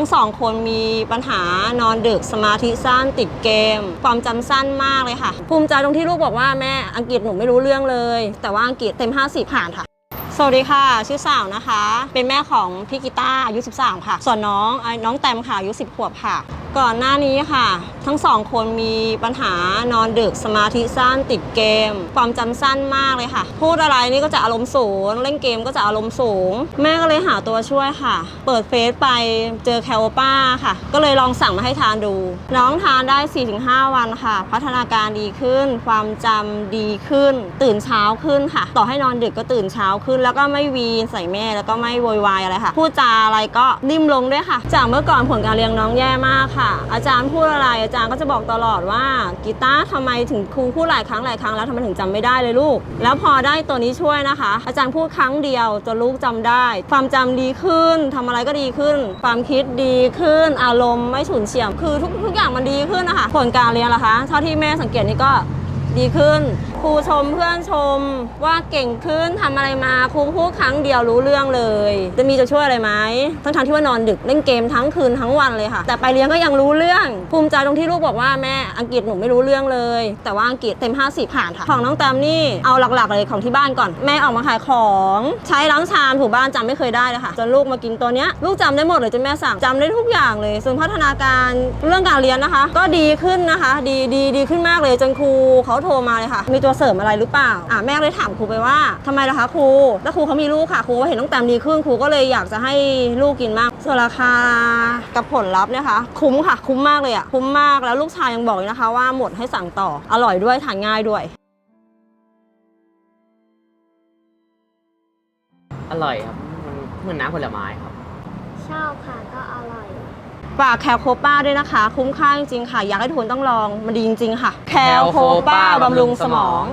ทั้งสองคนมีปัญหานอนดึกสมาธิสั้นติดเกม ความจำสั้นมากเลยค่ะ ภูมิใจตรงที่ลูกบอกว่าแม่อังกฤษหนูไม่รู้เรื่องเลย แต่ว่าอังกฤษเต็ม 50 ผ่านค่ะสวัสดีค่ะ ชื่อสาวนะคะ เป็นแม่ของพี่กีตาร์อายุ 13 ค่ะ ส่วนน้องอ่าน้องแตมค่ะอายุ 10 ขวบค่ะ ก่อนหน้านี้ค่ะ ทั้งสองคนมีปัญหานอนดึกสมาธิสั้นติดเกม ความจำสั้นมากเลยค่ะ พูดอะไรนี่ก็จะอารมณ์สูง เล่นเกมก็จะอารมณ์สูง แม่ก็เลยหาตัวช่วยค่ะ เปิดเฟซไปเจอแคลป้าค่ะ ก็เลยลองสั่งมาให้ทานดู น้องทานได้ 4-5 วันค่ะ พัฒนาการดีขึ้น ความจำดีขึ้น ตื่นเช้าขึ้นค่ะ ต่อให้นอนดึกก็ตื่นเช้าขึ้น แล้วก็ไม่วีนใส่แม่แล้วก็ไม่โวยวายอะไรค่ะพูดจาอะไรก็นิ่มลงด้วยค่ะ จากเมื่อก่อนผลการเรียนน้องแย่มากค่ะอาจารย์พูดอะไรอาจารย์ก็จะบอกตลอดว่ากีตาร์ทำไมถึงครูพูดหลายครั้งหลายครั้งแล้วทำไมถึงจำไม่ได้เลยลูก แล้วพอได้ตัวนี้ช่วยนะคะ อาจารย์พูดครั้งเดียวจนลูกจำได้ ความจำดีขึ้นทำอะไรก็ดีขึ้น ความคิดดีขึ้น อารมณ์ไม่ฉุนเฉียวคือทุกทุกอย่างมันดีขึ้นนะคะผลการเรียนล่ะคะ เท่าที่แม่สังเกตนี่ก็ดีขึ้น ครูชมเพื่อนชมว่าเก่งขึ้นทำอะไรมาครูพูดครั้งเดียวรู้เรื่องเลย จะมีจะช่วยอะไรไหมทั้งทางที่ว่านอนดึกเล่นเกมทั้งคืนทั้งวันเลยค่ะ แต่ไปเรียนก็ยังรู้เรื่อง ภูมิใจตรงที่ลูกบอกว่าแม่อังกฤษหนูไม่รู้เรื่องเลย แต่ว่าอังกฤษเต็ม 50 ผ่านค่ะ ของน้องแตมนี่เอาหลักๆเลยของที่บ้านก่อน แม่ออกมาขายของใช้ล้างชามถูบ้านจำไม่เคยได้เลยค่ะจนลูกมากินตัวเนี้ยลูกจำได้หมดเลยจนแม่สั่งจำได้ทุกอย่างเลยส่วนพัฒนาการเรื่องการเรียนนะคะ ก็ดีขึ้นนะคะ ดีดีดีขึ้นมากเลยจนครูเขาโทรมาเลยค่ะมีตัวเสริมอะไรหรือเปล่าอะแม่เลยถามครูไปว่าทำไมล่ะคะครู แล้วครูเขามีลูกค่ะครูว่าเห็นน้องแตมดีขึ้นครูก็เลยอยากจะให้ลูกกินมากส่วนราคากับผลลัพธ์เนะคะ คุ้มค่ะ คุ้มมากเลยอะคุ้มมากแล้วลูกชายยังบอกเลยนะคะ ว่าหมดให้สั่งต่ออร่อยด้วยทานง่ายด้วย อร่อยครับ มันเหมือนน้ำผลไม้ครับ ชอบค่ะก็อร่อย ฝากแคลโคป้าด้วยนะคะ คุ้มค่าจริงๆค่ะ อยากให้ทุกคนต้องลองมันดีจริงๆค่ะ แคลโคป้าบำรุงสมอง